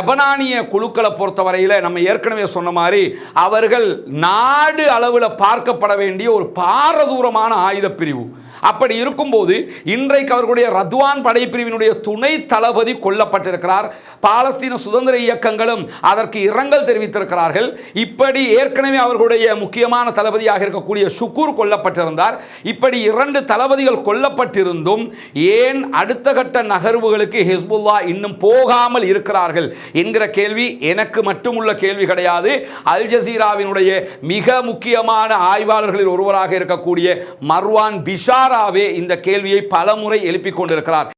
லெபனானிய குழுக்களை பொறுத்தவரையில் நம்ம ஏற்கனவே சொன்ன மாதிரி அவர்கள் நாடு அளவில் பார்க்கப்பட வேண்டிய ஒரு பாரதூரமான ஆயுத பிரிவு அப்படி இருக்கும்போது இன்றைக்கு அவர்களுடைய ரத்வான் படைப்பிரிவினுடைய துணை தளபதி கொல்லப்பட்டிருக்கிறார். பாலஸ்தீன சுதந்திர இயக்கங்களும் அதற்கு இரங்கல் தெரிவித்திருக்கிறார்கள். இப்படி ஏற்கனவே அவர்களுடைய முக்கியமான தளபதியாக இருக்கக்கூடிய சுக்கூர் கொல்லப்பட்டிருந்தார். இப்படி இரண்டு தளபதிகள் கொல்லப்பட்டிருந்தும் ஏன் அடுத்த கட்ட நகர்வுகளுக்கு ஹிஸ்புல்லா இன்னும் போகாமல் இருக்கிறார்கள் என்கிற கேள்வி எனக்கு மட்டுமுள்ள கேள்வி கிடையாது. அல் ஜசீராவினுடைய மிக முக்கியமான ஆய்வாளர்களில் ஒருவராக இருக்கக்கூடிய மர்வான் பிஷாராவே இந்த கேள்வியை பலமுறை எழுப்பிக் கொண்டிருக்கிறார்.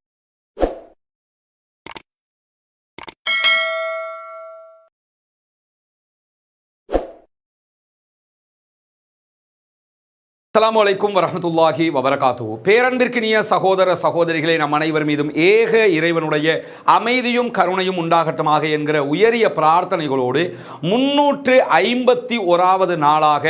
அஸ்ஸலாமு அலைக்கும் வரமத்துல்லாஹி வபரகாத்து பேரன்பிற்கினிய சகோதர சகோதரிகளை நம் அனைவர் மீதும் ஏக இறைவனுடைய அமைதியும் கருணையும் உண்டாகட்டமாக என்கிற உயரிய பிரார்த்தனைகளோடு முன்னூற்று ஐம்பத்தி ஓராவது நாளாக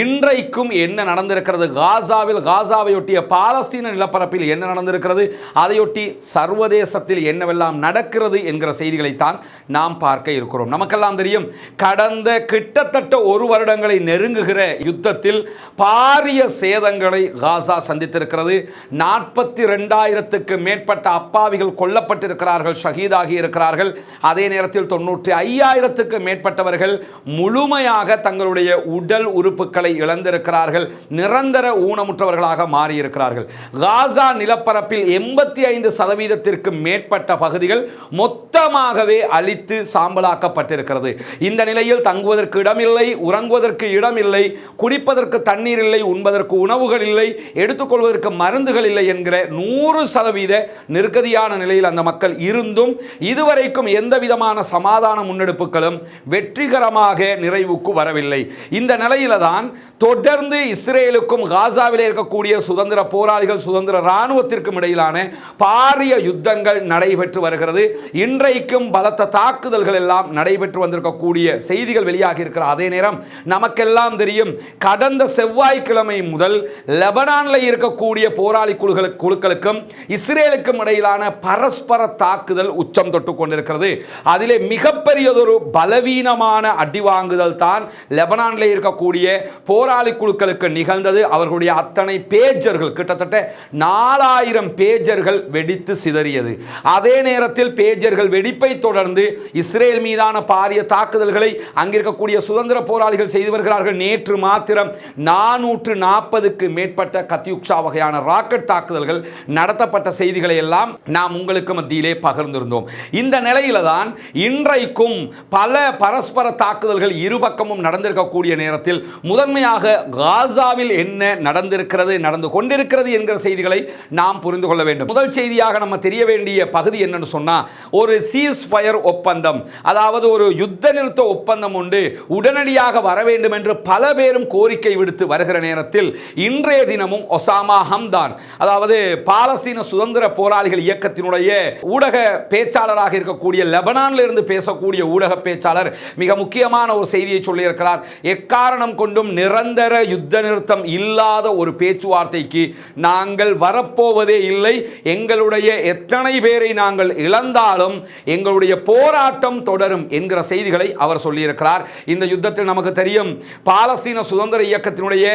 இன்றைக்கும் என்ன நடந்திருக்கிறது? காசாவில் காசாவையொட்டிய பாலஸ்தீன நிலப்பரப்பில் என்ன நடந்திருக்கிறது? அதையொட்டி சர்வதேசத்தில் என்னவெல்லாம் நடக்கிறது என்கிற செய்திகளைத்தான் நாம் பார்க்க இருக்கிறோம். நமக்கெல்லாம் தெரியும் கடந்த கிட்டத்தட்ட ஒரு வருடங்களை நெருங்குகிற யுத்தத்தில் பாரிய சேதங்களை காசா சந்தித்திருக்கிறது. நாற்பத்தி ரெண்டாயிரத்துக்கு மேற்பட்ட அப்பாவிகள் கொல்லப்பட்டிருக்கிறார்கள் ஷஹீதாகி இருக்கிறார்கள். அதே நேரத்தில் தொண்ணூற்றி ஐயாயிரத்துக்கு மேற்பட்டவர்கள் முழுமையாக தங்களுடைய உடல் உறுப்புகளை இழந்திருக்கிறார்கள். நிரந்தர ஊனமுற்றவர்களாக மாறியிருக்கிறார்கள். காசா நிலப்பரப்பில் எண்பத்தி ஐந்து சதவீதத்திற்கு மேற்பட்ட பகுதிகள் மொத்தமாகவே அழித்து சாம்பலாக்கப்பட்டிருக்கிறது. இந்த நிலையில் தங்குவதற்கு இடமில்லை உறங்குவதற்கு இடமில்லை குடிப்பதற்கு தண்ணீர் இல்லை உண்பது உண்பதற்கு உணவுகள் இல்லை எடுத்துக்கொள்வதற்கு மருந்துகள் இல்லை என்கிற நூறு சதவீத நெருக்கடியான நிலையில் அந்த மக்கள் இருந்தும் இதுவரைக்கும் எந்த விதமான சமாதான முன்னெடுப்புகளும் வெற்றிகரமாக நிறைவுக்கு வரவில்லை. இந்த நிலையில தான் தொடர்ந்து இஸ்ரேலுக்கும் காசாவில் இருக்கக்கூடிய சுதந்திர போராளிகள் சுதந்திர இராணுவத்திற்கும் இடையிலான பாரிய யுத்தங்கள் நடைபெற்று வருகிறது. இன்றைக்கும் பலத்த தாக்குதல்கள் எல்லாம் நடைபெற்று வந்திருக்கக்கூடிய செய்திகள் வெளியாகி இருக்கிற அதே நேரம் நமக்கெல்லாம் தெரியும் கடந்த செவ்வாய்க்கிழமை முதல் லெபனானில் இருக்கக்கூடிய போராளி குழுக்களுக்கு குழுக்களுக்கும் இஸ்ரேலுக்கும் இடையிலான பரஸ்பர தாக்குதல் உச்சம் தொட்டு கொண்டிருக்கிறது. அதிலே மிகப்பெரியதொரு பலவீனமான அடி வாங்குதல் தான் லெபனானில் இருக்கக்கூடிய போராளி குழுக்களுக்கு நிகழ்ந்தது. அவர்களுடைய அத்தனை பேஜர்கள் கிட்டத்தட்ட நாலாயிரம் பேஜர்கள் வெடித்து சிதறியது. அதே நேரத்தில் பேஜர்கள் வெடிப்பை தொடர்ந்து இஸ்ரேல் மீதான பாரிய தாக்குதல்களை அங்கிருக்கக்கூடிய சுதந்திர போராளிகள் செய்து வருகிறார்கள். நேற்று மாத்திரம் நானூற்று நாற்பதுக்கு மேற்பட்ட கத்தியுக்ஷா வகையான ராக்கெட் தாக்குதல்கள் நடத்தப்பட்ட செய்திகளை எல்லாம் நாம் உங்களுக்கு மத்தியிலே பகிர்ந்திருந்தோம். இந்த நிலையில தான் இன்றைக்கும் பல பரஸ்பர தாக்குதல்கள் இருபக்கமும் நடந்திருக்கக்கூடிய நேரத்தில் முதன்மையாக காசாவில் என்ன நடந்திருக்கிறது நடந்து கொண்டிருக்கிறது என்கிற செய்திகளை நாம் புரிந்து கொள்ள வேண்டும். முதல் செய்தியாக நம்ம தெரிய வேண்டிய பகுதி என்னன்னு சொன்னால் ஒரு சீஸ் ஃபயர் ஒப்பந்தம் அதாவது ஒரு யுத்த நிறுத்த ஒப்பந்தம் உண்டு உடனடியாக வர வேண்டும் என்று பல பேரும் கோரிக்கை விடுத்து வருகிற நேரத்தில் இன்றைய தினமும் ஒசாமா ஹம்தான் அதாவது பாலஸ்தீன சுதந்திர போராளிகள் இயக்கத்தினுடைய ஊடக பேச்சாளராக இருக்கக்கூடிய லெபனானில் இருந்து பேசக்கூடிய ஊடக பேச்சாளர் மிக முக்கியமான ஒரு செய்தியை சொல்லியிருக்கிறார். எக்காரணம் கொண்டும் நிரந்தர யுத்த நிறுத்தம் இல்லாத ஒரு பேச்சுவார்த்தைக்கு நாங்கள் வரப்போவதே இல்லை. எங்களுடைய எத்தனை பேரை நாங்கள் இழந்தாலும் எங்களுடைய போராட்டம் தொடரும் என்கிற செய்திகளை அவர் சொல்லியிருக்கிறார். இந்த யுத்தத்தில் நமக்கு தெரியும் பாலஸ்தீன சுதந்திர இயக்கத்தினுடைய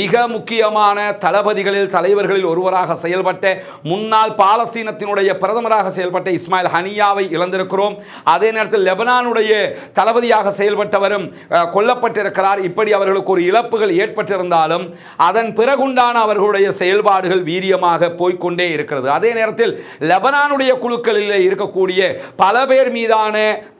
மிக மிக முக்கியமான தளபதிகளில் தலைவர்களில் ஒருவராக செயல்பட்ட முன்னாள் பாலஸ்தீனத்தினுடைய பிரதமராக செயல்பட்ட இஸ்மாயில் ஹனியாவை இழந்திருக்கிறோம். அதே நேரத்தில் லெபனானுடைய தளபதியாக செயல்பட்டவரும் கொல்லப்பட்டிருக்கிறார். இப்படி அவர்களுக்கு ஒரு இழப்புகள் ஏற்பட்டிருந்தாலும் அதன் பிறகுண்டான அவர்களுடைய செயல்பாடுகள் வீரியமாக போய்கொண்டே இருக்கிறது. அதே நேரத்தில் லெபனானுடைய குழுக்களில் இருக்கக்கூடிய பல பேர் மீதான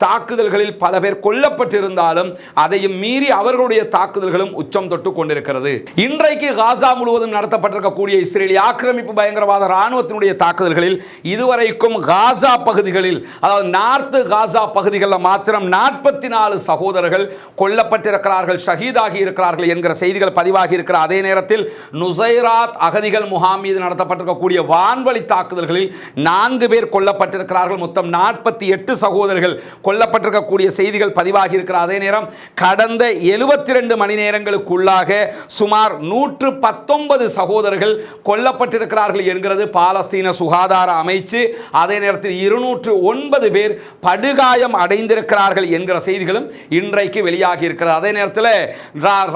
தாக்குதல்களில் பல பேர் கொல்லப்பட்டிருந்தாலும் அதையும் மீறி அவர்களுடைய தாக்குதல்களும் உச்சம் தொட்டு கொண்டிருக்கிறது. இன்றைக்கு காசா முழுவதும் நடத்தப்பட்டிருக்கக்கூடிய இஸ்ரேலிய ஆக்கிரமிப்பு பயங்கரவாத இராணுவத்தினுடைய தாக்குதல்களில் இதுவரைக்கும் காசா பகுதிகளில் அதாவது நார்த்து காசா பகுதிகளில் மாத்திரம் நாற்பத்தி நாலு சகோதரர்கள் கொல்லப்பட்டிருக்கிறார்கள் ஷஹீதாகி இருக்கிறார்கள் என்கிற செய்திகள் பதிவாகி இருக்கிற அதே நேரத்தில் நுசைராத் அகதிகள் முகாம் மீது நடத்தப்பட்டிருக்கக்கூடிய வான்வழி தாக்குதல்களில் நான்கு பேர் கொல்லப்பட்டிருக்கிறார்கள். மொத்தம் நாற்பத்தி எட்டு சகோதரர்கள் கொல்லப்பட்டிருக்கக்கூடிய செய்திகள் பதிவாகி இருக்கிற அதே நேரம் கடந்த எழுபத்தி ரெண்டு மணி நேரங்களுக்குள்ளாக சுமார் நூற்று பத்தொன்பது சகோதரர்கள் கொல்லப்பட்டிருக்கிறார்கள் என்கிறது பாலஸ்தீன சுகாதார அமைச்சு. அதே நேரத்தில் இருநூற்று ஒன்பது பேர் படுகாயம் அடைந்திருக்கிறார்கள் என்கிற செய்திகளும் இன்றைக்கு வெளியாகி இருக்கிறது. அதே நேரத்தில்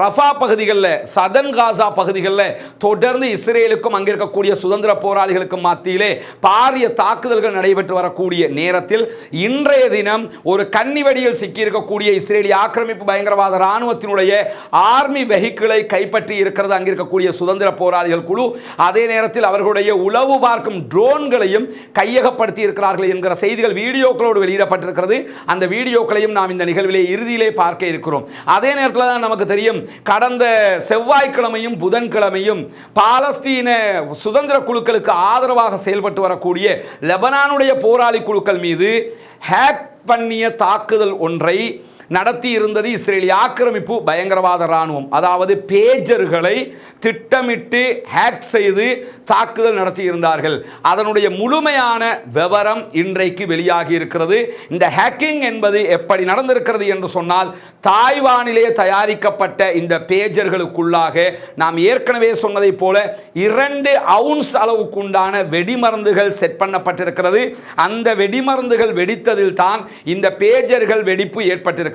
ரஃபா பகுதிகளில் சதன் காசா பகுதிகளில் தொடர்ந்து இஸ்ரேலுக்கும் அங்கே இருக்கக்கூடிய சுதந்திர போராளிகளுக்கும் மத்தியிலே பாரிய தாக்குதல்கள் நடைபெற்று வரக்கூடிய நேரத்தில் இன்றைய தினம் ஒரு கன்னிவெடியில் சிக்கியிருக்கக்கூடிய இஸ்ரேலிய ஆக்கிரமிப்பு பயங்கரவாத இராணுவத்தினுடைய ஆர்மி வெஹிக்கிளை கைப்பற்றி இருக்கிற பார்க்கிறது அங்கே இருக்கக்கூடிய சுதந்திர போராளிகள் குழு அதே நேரத்தில் அவர்களுடைய உளவு பார்க்கும் ட்ரோன்களையும் கையகப்படுத்தி இருக்கிறார்கள் என்கிற செய்திகள் வீடியோக்களோடு வெளியிடப்பட்டிருக்கிறது. அந்த வீடியோக்களையும் நாம் இந்த நிகழ்விலே இறுதியிலே பார்க்க இருக்கிறோம். அதே நேரத்தில் தான் நமக்கு தெரியும் கடந்த செவ்வாய்க்கிழமையும் புதன்கிழமையும் பாலஸ்தீன சுதந்திர குழுக்களுக்கு ஆதரவாக செயல்பட்டு வரக்கூடிய லெபனானுடைய போராளி குழுக்கள் மீது ஹேக் பண்ணிய தாக்குதல் ஒன்றை நடத்தி இருந்தது இஸ்ரேலிய ஆக்கிரமிப்பு பயங்கரவாத இராணுவம். அதாவது பேஜர்களை திட்டமிட்டு ஹேக் செய்து தாக்குதல் நடத்தி இருந்தார்கள் அதனுடைய முழுமையான விவரம் இன்றைக்கு வெளியாகி இருக்கிறது. இந்த ஹேக்கிங் என்பது எப்படி நடந்திருக்கிறது என்று சொன்னால் தாய்வானிலே தயாரிக்கப்பட்ட இந்த பேஜர்களுக்குள்ளாக நாம் ஏற்கனவே சொன்னதைப் போல இரண்டு அவுன்ஸ் அளவுக்குண்டான வெடிமருந்துகள் செட் பண்ணப்பட்டிருக்கிறது. அந்த வெடிமருந்துகள் வெடித்ததில் தான் இந்த பேஜர்கள் வெடிப்பு ஏற்பட்டிருக்கிறது.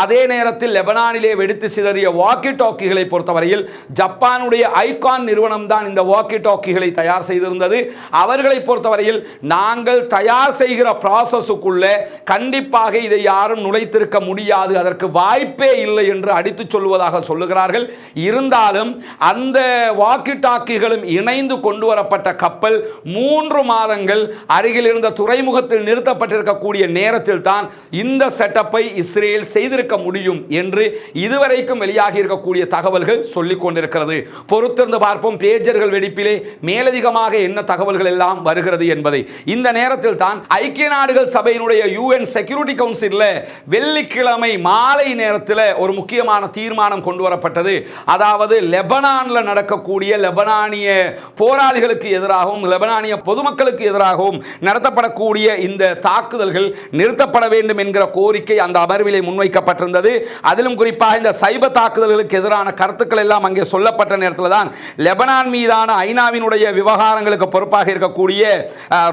அதே நேரத்தில் லெபனானிலே வெடித்து சிதறிய வாக்கி டாக்கிகளை பொறுத்தவரையில் ஜப்பானுடைய ஐகான் நிறுவனம் தான் இந்த வாக்கி டாக்கிகளை தயார் செய்திருந்தது. அவர்களை பொறுத்தவரையில் நாங்கள் தயார் செய்கிற ப்ராசஸுக்குள்ளே கண்டிப்பாக இதை யாரும் நுழைத்திருக்க முடியாது. அதற்கு வாய்ப்பே இல்லை என்று அடித்துச் சொல்வதாக சொல்லுகிறார்கள். இருந்தாலும் அந்த வாக்கி டாக்கிகளும் இணைந்து கொண்டு வரப்பட்ட கப்பல் மூன்று மாதங்கள் அருகில் இருந்த துறைமுகத்தில் நிறுத்தப்பட்டிருக்கக்கூடிய நேரத்தில் தான் இந்த செட்டப்பை இஸ்ரேல் இஸ்ரேல் செய்திருக்க முடியும் என்று இதுவரைக்கும் வெளியாகி இருக்கக்கூடிய தகவல்கள் சொல்லிக் கொண்டிருக்கிறது. பொறுத்திருந்து பார்ப்போம் பேஜர்கள் வெடிப்பிலே மேலதிகமாக என்ன தகவல்கள் எல்லாம் வருகிறது என்பதை. இந்த நேரத்தில் தான் ஐக்கிய நாடுகள் சபையினுடைய யூஎன் செக்யூரிட்டி கவுன்சிலில் வெள்ளிக்கிழமை மாலை நேரத்தில் ஒரு முக்கியமான தீர்மானம் கொண்டு வரப்பட்டது. அதாவது லெபனானில் நடக்கக்கூடிய லெபனானிய போராளிகளுக்கு எதிராகவும் லெபனானிய பொதுமக்களுக்கு எதிராகவும் நடத்தப்படக்கூடிய இந்த தாக்குதல்கள் நிறுத்தப்பட வேண்டும் என்கிற கோரிக்கை அந்த அமர்வில் முன்வைக்கப்பட்டிருந்தது. அதிலும் குறிப்பாக இந்த சைப தாக்குதல்களுக்கு எதிரான கருத்துக்கள் எல்லாம் அங்கே சொல்லப்பட்ட நேரத்தில் தான் லெபனான் மீதான ஐநாவினுடைய விவகாரங்களுக்கு பொறுப்பாக இருக்கக்கூடிய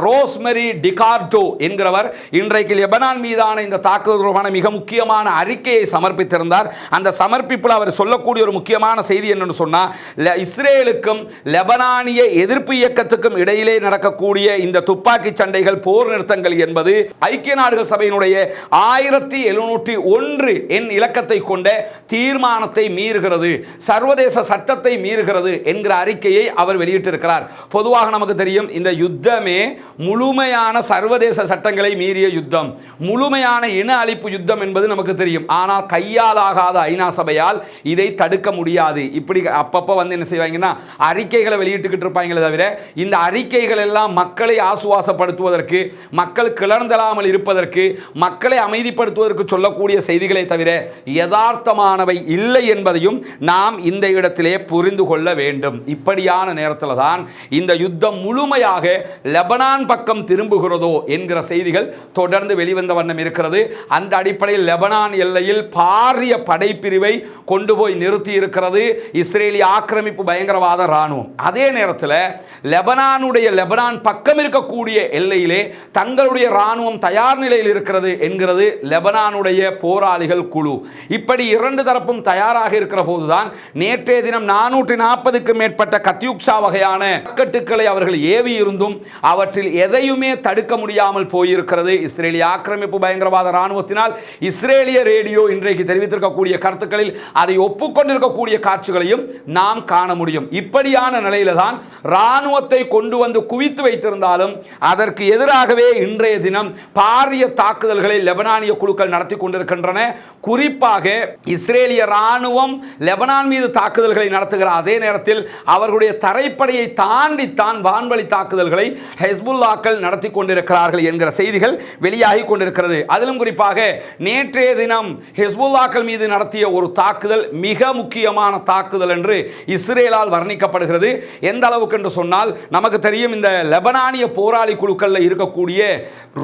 ரோஸ்மெரி டிகார்டோ என்கிறவர் இன்றைக்கு லெபனான் மீதான இந்த தாக்குதல் தொடர்பான மிக முக்கியமான அறிக்கையை சமர்ப்பித்திருந்தார். அந்த சமர்ப்பிப்பில் அவர் சொல்லக்கூடிய ஒரு முக்கியமான செய்தி என்னன்னு சொன்னால் இஸ்ரேலுக்கும் லெபனானிய எதிர்ப்பு இயக்கத்துக்கும் இடையிலே நடக்கக்கூடிய இந்த துப்பாக்கி சண்டைகள் போர் நிறுத்தங்கள் என்பது ஐக்கிய நாடுகள் சபையினுடைய ஆயிரத்தி எழுநூற்றி ஒன்று என் இலக்கத்தை கொண்ட தீர்மானத்தை மீறுகிறது. சர்வதேச சட்டத்தை மீறுகிறது என்கிற அறிக்கையை அவர் வெளியிட்டிருக்கிறார். பொதுவாக நமக்கு தெரியும் இந்த யுத்தமே முழுமையான சர்வதேச சட்டங்களை மீறிய யுத்தம். முழுமையான இன அழிப்பு யுத்தம் என்பது நமக்கு தெரியும். ஆனால் கையாலாகாத ஐநா சபையால் இதை தடுக்க முடியாது. இப்படி அப்பப்போ வந்து என்ன செய்வாங்கன்னா அறிக்கைகளை வெளியிட்டுக்கிட்டு இருப்பாங்களே தவிர இந்த அறிக்கைகள் எல்லாம் மக்களை ஆசுவாசப்படுத்துவதற்கு மக்கள் கிளர்ந்தலாமல் இருப்பதற்கு மக்களை அமைதிப்படுத்துவதற்கு சொல்லக்கூடிய செய்திகளை தவிர யதார்த்தமானவை இல்லை என்பதையும் நாம் இந்த இடத்திலே புரிந்து கொள்ள வேண்டும். இப்படியான நேரத்தில் தான் இந்த யுத்தம் முழுமையாக லெபனான் பக்கம் திரும்புகிறதோ என்கிற செய்திகள் தொடர்ந்து வெளிவந்த வண்ணம் இருக்கிறது. அந்த அடிப்படையில் லெபனான் எல்லையில் பாரிய படைப்பிரிவை கொண்டு போய் நிறுத்தி இருக்கிறது. இஸ்ரேலிய ஆக்கிரமிப்பு பயங்கரவாத இராணுவம். அதே நேரத்தில் லெபனானுடைய லெபனான் பக்கம் இருக்கக்கூடிய எல்லையிலே தங்களுடைய இராணுவம் தயார் நிலையில் இருக்கிறது என்கிறது லெபனானுடைய போராளிகள் குழு. இப்படி இரண்டு தரப்பும் தயாராக இருக்கிற போதுதான் நேற்றைய தினம் நானூற்றி நாற்பதுக்கு மேற்பட்ட கத்தியுக்ஷா வகையான கட்டுக்களை அவர்கள் ஏவி இருந்தும் அவற்றில் எதையுமே தடுக்க முடியாமல் போயிருக்கிறது. இஸ்ரேலிய ஆக்கிரமிப்பு பயங்கரவாத இராணுவத்தினால் இஸ்ரேலிய ரேடியோ இன்றைக்கு தெரிவித்திருக்கக்கூடிய கருத்துக்களில் அதை ஒப்புக்கொண்டிருக்கக்கூடிய காட்சிகளையும் நாம் காண முடியும். இப்படியான நிலையில தான் இராணுவத்தை கொண்டு வந்து குவித்து வைத்திருந்தாலும் அதற்கு எதிராகவே இன்றைய தினம் பாரிய தாக்குதல்களை லெபனானிய குழுக்கள் நடத்தி இருக்கின்றன குறிப்பாக இஸ்ரேலிய ராணுவம் லெபனான் மீது தாக்குதல்களை நடத்துகிற அதே நேரத்தில் அவர்களுடைய தரைப்படையை தாண்டித்தான் வான்வழி தாக்குதல்களை ஹெஸ்புல்லாக்கள் நடத்தி கொண்டிருக்கிறார்கள் என்கிற செய்திகள் வெளியாகி கொண்டிருக்கிறது. அதிலும் குறிப்பாக நேற்றைய தினம் ஹெஸ்புல்லாக்கள் மீது நடத்திய ஒரு தாக்குதல் மிக முக்கியமான தாக்குதல் என்று இஸ்ரேலால் வர்ணிக்கப்படுகிறது. எந்த அளவுக்கு என்று சொன்னால் நமக்கு தெரியும் இந்த லெபனானிய போராளி குழுக்களில் இருக்கக்கூடிய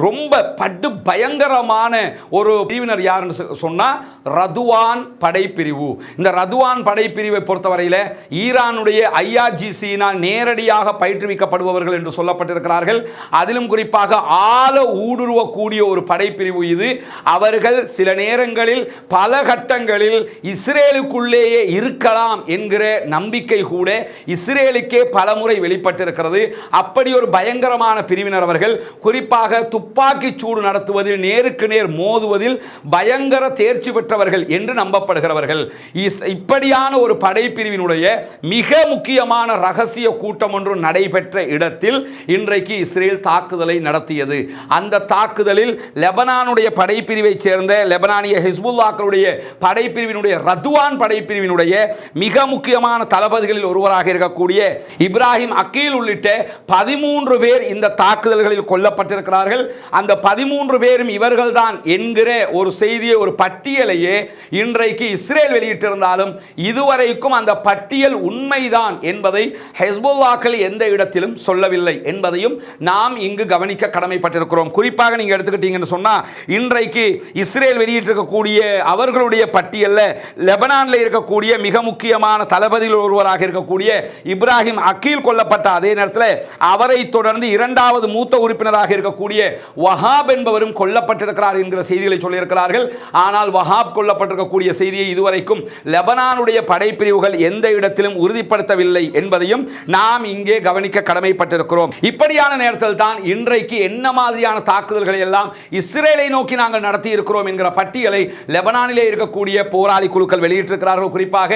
ரொம்ப படு பயங்கரமான ஒரு பிரிவினர் யாருன்னு சொன்னால் சொன்னா ரதுவான் படைப்பிரிவு. இந்த ரதுவான் படைப்பிரிவை பொறுத்தவரையில் ஈரானுடைய ஐஆர்ஜிசியினால் நேரடியாக பயிற்றுவிக்கப்படுபவர்கள் என்று சொல்லப்பட்டிருக்கிறார்கள். அதிலும் குறிப்பாக ஆழ ஊடுருவக்கூடிய ஒரு படைப்பிரிவு இது. அவர்கள் சில நேரங்களில் பல கட்டங்களில் இஸ்ரேலுக்குள்ளேயே இருக்கலாம் என்கிற நம்பிக்கை கூட இஸ்ரேலுக்கே பலமுறை வெளிப்பட்டிருக்கிறது. அப்படி ஒரு பயங்கரமான பிரிவினர் அவர்கள். குறிப்பாக துப்பாக்கி சூடு நடத்துவதில் நேருக்கு நேர் மோதுவதில் பயங்கர தேர்ச்சி பெற்றவர்கள் என்று நம்பப்படுகிறவர்கள். இஸ்- இப்படியான ஒரு படைப்பிரிவினுடைய மிக முக்கியமான ரகசிய கூட்டம் ஒன்று நடைபெற்ற இடத்தில் இன்றைக்கு இஸ்ரேல் தாக்குதலை நடத்தியது. அந்த தாக்குதலில் லெபனானுடைய படைப்பிரிவைச் சேர்ந்த லெபனானிய ஹிஸ்புல்லாக்களுடைய படைப்பிரிவினுடைய ரத்வான் படைப்பிரிவினுடைய மிக முக்கியமான தளபதிகளில் ஒருவராக இருக்கக்கூடிய இப்ராஹிம் அக்கீல் உள்ளிட்ட பதிமூன்று பேர் இந்த தாக்குதல்களில் கொல்லப்பட்டிருக்கிறார்கள். அந்த பதிமூன்று பேரும் இவர்கள்தான் என்கிற ஒரு செய்தியை ஒரு பட்டியலையே இன்றைக்கு இஸ்ரேல் வெளியிட்டிருந்தாலும் இதுவரைக்கும் அந்த பட்டியல் உண்மைதான் என்பதை ஹெஸ்போல்லாக்கள் எந்த இடத்திலும் சொல்லவில்லை என்பதையும் நாம் இங்கு கவனிக்க கடமைப்பட்டிருக்கிறோம். குறிப்பாக நீங்க எடுத்துக்கிட்டீங்கன்னு சொன்னா இன்றைக்கு இஸ்ரேல் வெளியிட்டிருக்கக்கூடிய அவர்களுடைய பட்டியலில் லெபனான்ல இருக்கக்கூடிய மிக முக்கியமான தளபதியில் ஒருவராக இருக்கக்கூடிய இப்ராஹிம் அக்கீல் கொல்லப்பட்ட அதே நேரத்தில் அவரை தொடர்ந்து இரண்டாவது மூத்த உறுப்பினராக இருக்கக்கூடிய வஹாப் என்பவரும் கொல்லப்பட்டிருக்கிறார் என்கிற செய்திகளை கொண்டிருக்கிறார்கள். ஆனால் வஹாப் கொல்லப்பட்டிருக்கக்கூடிய செய்தியை இதுவரைக்கும் லெபனானுடைய படைப்பிரிவுகள் எந்த இடத்திலும் உறுதிப்படுத்தவில்லை என்பதையும் நாம் இங்கே கவனிக்க கடமைப்பட்டிருக்கிறோம். இப்படியான நேரத்தில் தான் இன்றைக்கு என்ன மாதிரியான தாக்குதல்களை எல்லாம் இஸ்ரேலை நோக்கி நாங்கள் நடத்தி இருக்கிறோம் என்கிற பட்டியலை லெபனானிலே இருக்கக்கூடிய போராளி குழுக்கள் வெளியிட்டிருக்கிறார்கள். குறிப்பாக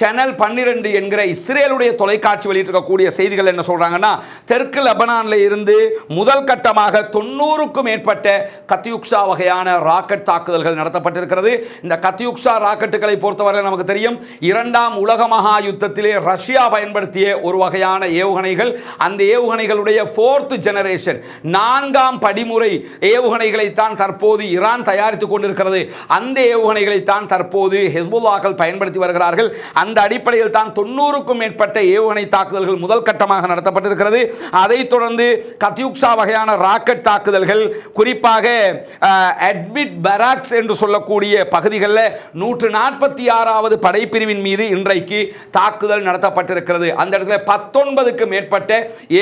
சேனல் பன்னிரண்டு என்கிற இஸ்ரேலுடைய தொலைக்காட்சி வெளியிட்டிருக்கக்கூடிய செய்திகள் என்ன சொல்றாங்கன்னா தெற்கு லெபனானில் இருந்து முதல் கட்டமாக தொண்ணூறுக்கும் மேற்பட்ட கத்தியுக்ஷா வகையான ராக்கெட் தாக்குதல் தாக்குதல்கள் நடத்தப்பட்டிருக்கிறது. இந்த கத்தியுக்ஷா ராக்கெட்டுகளை பொறுத்தவரை நமக்கு தெரியும் இரண்டாம் உலக மகா யுத்தத்திலே ரஷ்யா பயன்படுத்திய ஒரு வகையான ஏவுகணைகள். அந்த ஏவுகணைகளுடைய ஃபோர்த் ஜெனரேஷன் நான்காம் படிமுறை ஏவுகணைகளை தான் தற்போது ஈரான் தயாரித்துக் கொண்டிருக்கிறது. அந்த ஏவுகணைகளை தான் தற்போது ஹெஸ்புல்லாக்கள் பயன்படுத்தி வருகிறார்கள். அந்த அடிப்படையில் தான் தொண்ணூறுக்கும் மேற்பட்ட ஏவுகணை தாக்குதல்கள் முதல் கட்டமாக நடத்தப்பட்டிருக்கிறது. அதைத் தொடர்ந்து கத்தியுக்ஷா வகையான ராக்கெட் தாக்குதல்கள் குறிப்பாக அட்மிட் பராக்ஸ் என்று சொல்லக்கூடிய பகுதிகளில் நூற்று நாற்பத்தி ஆறாவது படைப்பிரிவின் மீது இன்றைக்கு தாக்குதல் நடத்தப்பட்டிருக்கிறது. அந்த இடத்துல பத்தொன்பதுக்கு மேற்பட்ட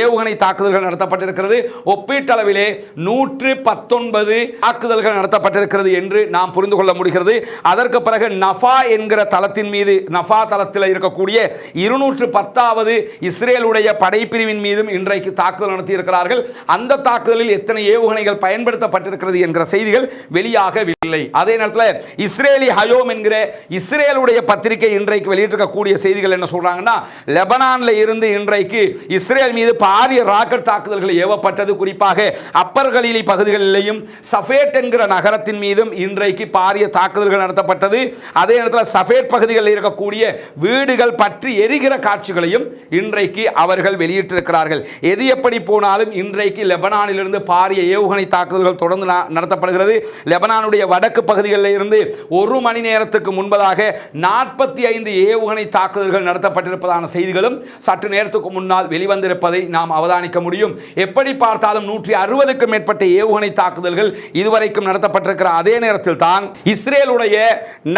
ஏவுகணை தாக்குதல்கள் நடத்தப்பட்டிருக்கிறது. ஒப்பீட்டளவிலே நூற்று பத்தொன்பது தாக்குதல்கள் நடத்தப்பட்டிருக்கிறது என்று நாம் புரிந்து கொள்ள முடிகிறது. அதற்கு பிறகு நஃபா என்கிற தளத்தின் மீது நஃபா தளத்தில் இருக்கக்கூடிய இருநூற்று பத்தாவது இஸ்ரேலுடைய படைப்பிரிவின் மீதும் இன்றைக்கு தாக்குதல் நடத்தியிருக்கிறார்கள். அந்த தாக்குதலில் எத்தனை ஏவுகணைகள் பயன்படுத்தப்பட்டிருக்கிறது என்கிற செய்திகள் வெளியாகவில்லை. இல்லை. அதே நேரத்தில் இஸ்ரேலி ஹயோம் என்கிற இஸ்ரேலுடைய பத்திரிகை இன்றைக்கு வெளியிட்டிருக்கக்கூடிய செய்திகள் என்ன சொல்றாங்கன்னா லெபனானில் இருந்து இன்றைக்கு இஸ்ரேல் மீது பாரிய ராக்கெட் தாக்குதல்கள் ஏவப்பட்டது. குறிப்பாக அப்பர் கலீலி பகுதிகளிலேயும் சஃபேட் என்கிற நகரத்தின் மீதும் இன்றைக்கு பாரிய தாக்குதல்கள் நடத்தப்பட்டது. அதே நேரத்தில் சஃபேட் பகுதிகளில் இருக்கக்கூடிய வீடுகள் பற்றி எரிகிற காட்சிகளையும் இன்றைக்கு அவர்கள் வெளியிட்டிருக்கிறார்கள். எது எப்படி போனாலும் இன்றைக்கு லெபனானிலிருந்து பாரிய ஏவுகணை தாக்குதல்கள் தொடர்ந்து நடத்தப்படுகிறது. லெபனானுடைய வட வடக்கு பகுதிகளில் இருந்து ஒரு மணி நேரத்துக்கு முன்பதாக நாற்பத்தி ஐந்து ஏவுகணை தாக்குதல்கள் நடத்தப்பட்டிருப்பதான செய்திகளும் சற்று நேரத்துக்கு முன்னால் வெளிவந்திருப்பதை நாம் அவதானிக்க முடியும். எப்படி பார்த்தாலும் நூற்றி அறுபதுக்கும் மேற்பட்ட ஏவுகணை தாக்குதல்கள் இதுவரைக்கும் நடத்தப்பட்டிருக்கிற அதே நேரத்தில் தான் இஸ்ரேலுடைய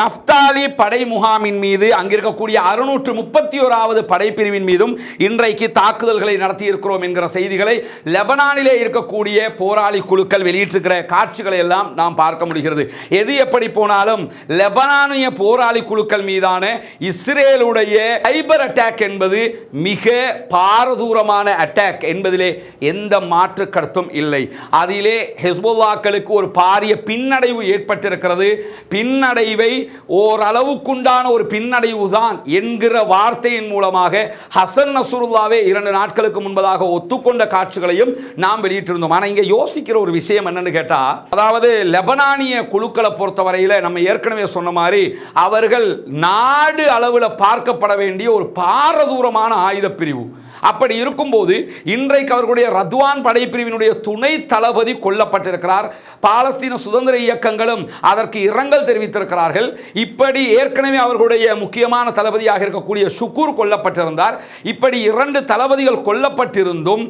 நஃப்தாலி படை முகாமின் மீது அங்கிருக்கக்கூடிய அறுநூற்று முப்பத்தி ஓராவது படைப்பிரிவின் மீதும் இன்றைக்கு தாக்குதல்களை நடத்தியிருக்கிறோம் என்கிற செய்திகளை லெபனானிலே இருக்கக்கூடிய போராளி குழுக்கள் வெளியிட்டிருக்கிற காட்சிகளை எல்லாம் நாம் பார்க்க முடிகிறது. எது எப்படி போனாலும் லெபனானிய போராளி குழுக்கள் மீதான இஸ்ரேலுடைய சைபர் அட்டாக் என்பது மிக பாரதூரமான அட்டாக் என்பதிலே எந்த மாற்று கருத்தும் இல்லை. அதிலே ஹெஸ்போல்லாக்களுக்கு ஒரு பாரிய பின்னடைவு ஏற்பட்டிருக்கிறது. பின்னடைவை ஓரளவுக்குண்டான ஒரு பின்னடைவு தான் என்கிற வார்த்தையின் மூலமாக ஹசன் நசுருல்லாவே இரண்டு நாட்களுக்கு முன்பதாக ஒத்துக்கொண்ட காட்சிகளையும் நாம் வெளியிட்டிருந்தோம். ஆனால் இங்கே யோசிக்கிற ஒரு விஷயம் என்னன்னு கேட்டால் அதாவது லெபனானிய குழு குழுக்களை பொறுத்தவரையில் நம்ம ஏற்கனவே சொன்ன மாதிரி அவர்கள் நாடு அளவில் பார்க்கப்பட வேண்டிய ஒரு பாரதூரமான ஆயுத பிரிவு அப்படி இருக்கும்போது இன்றைக்கு அவர்களுடைய ரத்வான் படைப்பிரிவினுடைய துணை தளபதி கொல்லப்பட்டிருக்கிறார். பாலஸ்தீன சுதந்திர இயக்கங்களும் அதற்கு இரங்கல் தெரிவித்திருக்கிறார்கள். இப்படி ஏற்கனவே அவர்களுடைய முக்கியமான தளபதியாக இருக்கக்கூடிய சுக்கூர் கொல்லப்பட்டிருந்தார். இப்படி இரண்டு தளபதிகள் கொல்லப்பட்டிருந்தும்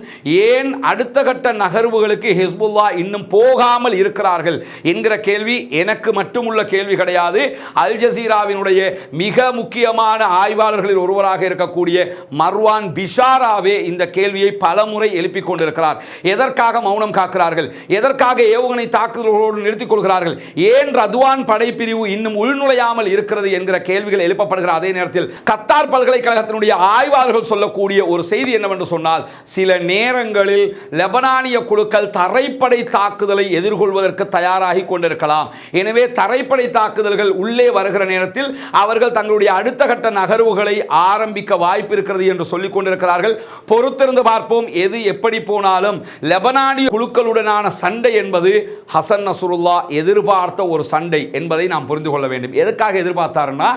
ஏன் அடுத்த கட்ட நகர்வுகளுக்கு ஹிஸ்புல்லா இன்னும் போகாமல் இருக்கிறார்கள் என்கிற கேள்வி கேள்வி எனக்கு மட்டுமுள்ள கேள்வி கிடையாது. அல் ஜசீராவினுடைய மிக முக்கியமான ஆய்வாளர்களில் ஒருவராக இருக்கக்கூடிய மர்வான் பிஷாராவே இந்த கேள்வியை பலமுறை எழுப்பிக் கொண்டிருக்கிறார். எதற்காக மௌனம் காக்கிறார்கள்? எதற்காக ஏவுகணை தாக்குதலோடு நிறுத்திக் கொள்கிறார்கள்? ஏன் ரதுவான் படைப்பிரிவு இன்னும் உள்நுழையாமல் இருக்கிறது என்கிற கேள்விகள் எழுப்பப்படுகிற அதே நேரத்தில் கத்தார் பல்கலைக்கழகத்தினுடைய ஆய்வாளர்கள் சொல்லக்கூடிய ஒரு செய்தி என்னவென்று சொன்னால் சில நேரங்களில் லெபனானிய குழுக்கள் தரைப்படை தாக்குதலை எதிர்கொள்வதற்கு தயாராகி கொண்டிருக்கலாம். எனவே தரைப்படை தாக்குதல்கள் உள்ளே வருகிற நேரத்தில் அவர்கள் தங்களுடைய அடுத்த கட்ட நகர்வுகளை ஆரம்பிக்க வாய்ப்பு இருக்கிறது என்று சொல்லிக் கொண்டிருக்கிறார்கள். பொறுத்திருந்து பார்ப்போம் எது எப்படி போனாலும். லெபனானிய குழுக்களுடனான சண்டை என்பது ஹசன் நசுருல்லா எதிர்பார்த்த ஒரு சண்டை என்பதை நாம் புரிந்து கொள்ள வேண்டும். எதுக்காக எதிர்பார்த்தாருன்னா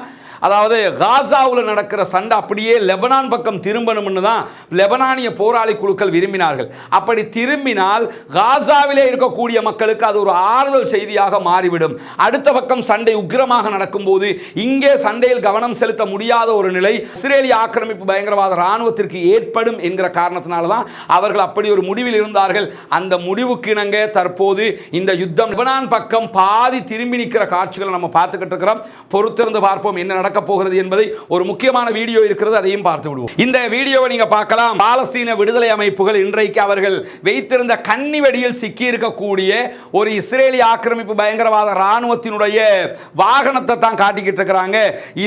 அதாவது காசாவில் நடக்கிற சண்டை அப்படியே லெபனான் பக்கம் திரும்பணும்னு தான் லெபனானிய போராளி குழுக்கள் விரும்பினார்கள். அப்படி திரும்பினால் காசாவிலே இருக்கக்கூடிய மக்களுக்கு அது ஒரு ஆறுதல் செய்தியாக மாறிவிடும். அடுத்த பக்கம் சண்டை உக்கிரமாக நடக்கும்போது இங்கே சண்டையில் கவனம் செலுத்த முடியாத ஒரு நிலை இஸ்ரேலிய ஆக்கிரமிப்பு பயங்கரவாத இராணுவத்திற்கு ஏற்படும் என்கிற காரணத்தினால தான் அவர்கள் அப்படி ஒரு முடிவில் இருந்தார்கள். அந்த முடிவுக்கு இணங்க தற்போது இந்த யுத்தம் லெபனான் பக்கம் பாதி திரும்பி நிற்கிற காட்சிகளை நம்ம பார்த்துக்கிட்டு இருக்கிறோம். பொறுத்திருந்து பார்ப்போம் என்ன நடக்கப் போகிறது என்பதை ஒரு முக்கியமான வீடியோ இருக்கிறது அதையும் பார்த்து விடுவோம். இந்த வீடியோவை நீங்க பார்க்கலாம். பாலஸ்தீன விடுதலை அமைப்புகள் இன்றைக்கு அவர்கள் வைத்திருந்த கன்னி வெடியில் சிக்கி இருக்கக்கூடிய ஒரு இஸ்ரேலிய ஆக்கிரமிப்பு பயங்கரவாத ராணுவத்தினுடைய வாகனத்தை தான் காட்டிக்கிட்டு இருக்கிறாங்க.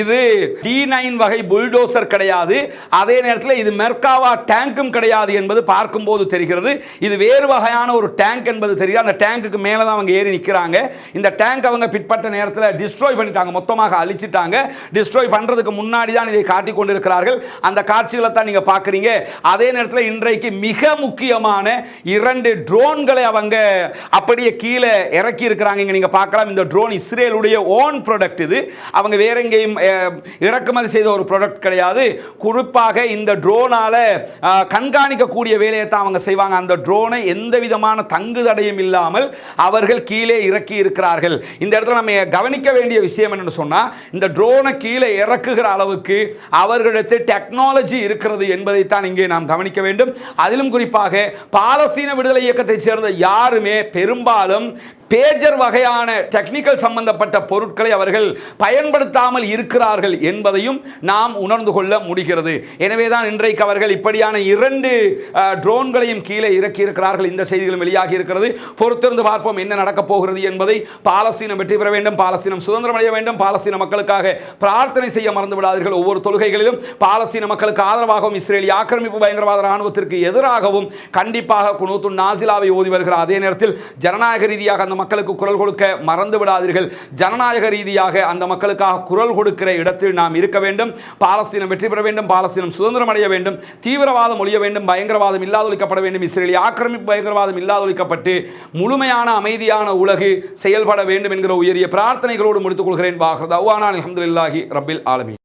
இது டி நைன் வகை புல்டோசர் கிடையாது. அதே நேரத்தில் இது மெர்காவா டேங்க்கும் கிடையாது என்பது பார்க்கும்போது தெரிகிறது. இது வேறு வகையான ஒரு டேங்க் என்பது தெரியுது. அந்த டேங்க்குக்கு மேலே தான் அவங்க ஏறி நிற்கிறாங்க இந்த டேங்க் அவங்க பிற்பட்ட நேரத்தில் டிஸ்ட்ராய் பண்ணிட்டாங்க. மொத்தமாக அழிச்சிட்டாங்க. டிஸ்ட்ராய் பண்ணுறதுக்கு முன்னாடி தான் இதை காட்டி கொண்டிருக்கிறார்கள். அந்த காட்சிகளை தான் நீங்கள் பார்க்குறீங்க. அதே நேரத்தில் இன்றைக்கு மிக முக்கியமான இரண்டு ட்ரோன்களை அவங்க அப்படியே கீழே இறக்கி இருக்கிறாங்க இங்கே நீங்கள் பார்க்கலாம் இந்த ட்ரோன் இஸ்ரேலுடைய ஓன் ப்ராடக்ட் இது. அவங்க வேற எங்கேயும் இறக்குமதி செய்த ஒரு ப்ராடக்ட் கிடையாது. குறிப்பாக இந்த ட்ரோனால் கண்காணிக்கக்கூடிய வேலையை தான் அவங்க செய்வாங்க. அந்த ட்ரோனை எந்த விதமான தங்கு தடையும் இல்லாமல் அவர்கள் கீழே இறக்கி இருக்கிறார்கள் இந்த இடத்துல நம்ம கவனிக்க வேண்டிய விஷயம் என்னன்னு சொன்னால் இந்த ட்ரோனை கீழே இறக்குகிற அளவுக்கு அவர்களிடத்து டெக்னாலஜி இருக்கிறது என்பதைத்தான் இங்கே நாம் கவனிக்க வேண்டும். அதிலும் குறிப்பாக பாலஸ்தீன விடுதலை இயக்கத்தைச் சேர்ந்த யாருமே பெரும்பாலும் பேஜர் வகையான டெக்னிக்கல் சம்பந்தப்பட்ட பொருட்களை அவர்கள் பயன்படுத்தாமல் இருக்கிறார்கள் என்பதையும் நாம் உணர்ந்து கொள்ள முடிகிறது. எனவே தான் இன்றைக்கு அவர்கள் இப்படியான இரண்டு ட்ரோன்களையும் கீழே இறக்கி இருக்கிறார்கள் இந்த செய்திகளும் வெளியாகி இருக்கிறது. பொறுத்திருந்து பார்ப்போம் என்ன நடக்கப் போகிறது என்பதை. பாலஸ்தீனம் வெற்றி பெற வேண்டும். பாலஸ்தீனம் சுதந்திரம் அடைய வேண்டும். பாலஸ்தீன மக்களுக்காக பிரார்த்தனை செய்ய மறந்து விடாதீர்கள். ஒவ்வொரு தொழுகைகளிலும் பாலஸ்தீன மக்களுக்கு ஆதரவாகவும் இஸ்ரேலிய ஆக்கிரமிப்பு பயங்கரவாத ராணுவத்திற்கு எதிராகவும் கண்டிப்பாக குனூத்து நாசிலாவை ஓதி வருகிறார். அதே நேரத்தில் ஜனநாயக ரீதியாக அந்த மக்களுக்கு குரல் கொடுக்க மறந்து விடாதீர்கள். ஜனநாயக ரீதியாக அந்த மக்களுக்காக குரல் கொடுக்கிற இடத்தில் நாம் இருக்க வேண்டும். பாலஸ்தீனம் வெற்றி பெற வேண்டும். பாலஸ்தீனம் சுதந்திரம் அடைய வேண்டும். தீவிரவாதம் ஒழிய வேண்டும். பயங்கரவாதம் இல்லாதொழிக்கப்பட வேண்டும். இஸ்ரேலிய ஆக்கிரமிப்பு பயங்கரவாதம் இல்லாதொழிக்கப்பட்டு முழுமையான அமைதியான உலகு செயல்பட வேண்டும் என்கிற உயரிய பிரார்த்தனைகளோடு முடித்துக் கொள்கிறேன். பாஹர் இல்லாஹி رب العالمين.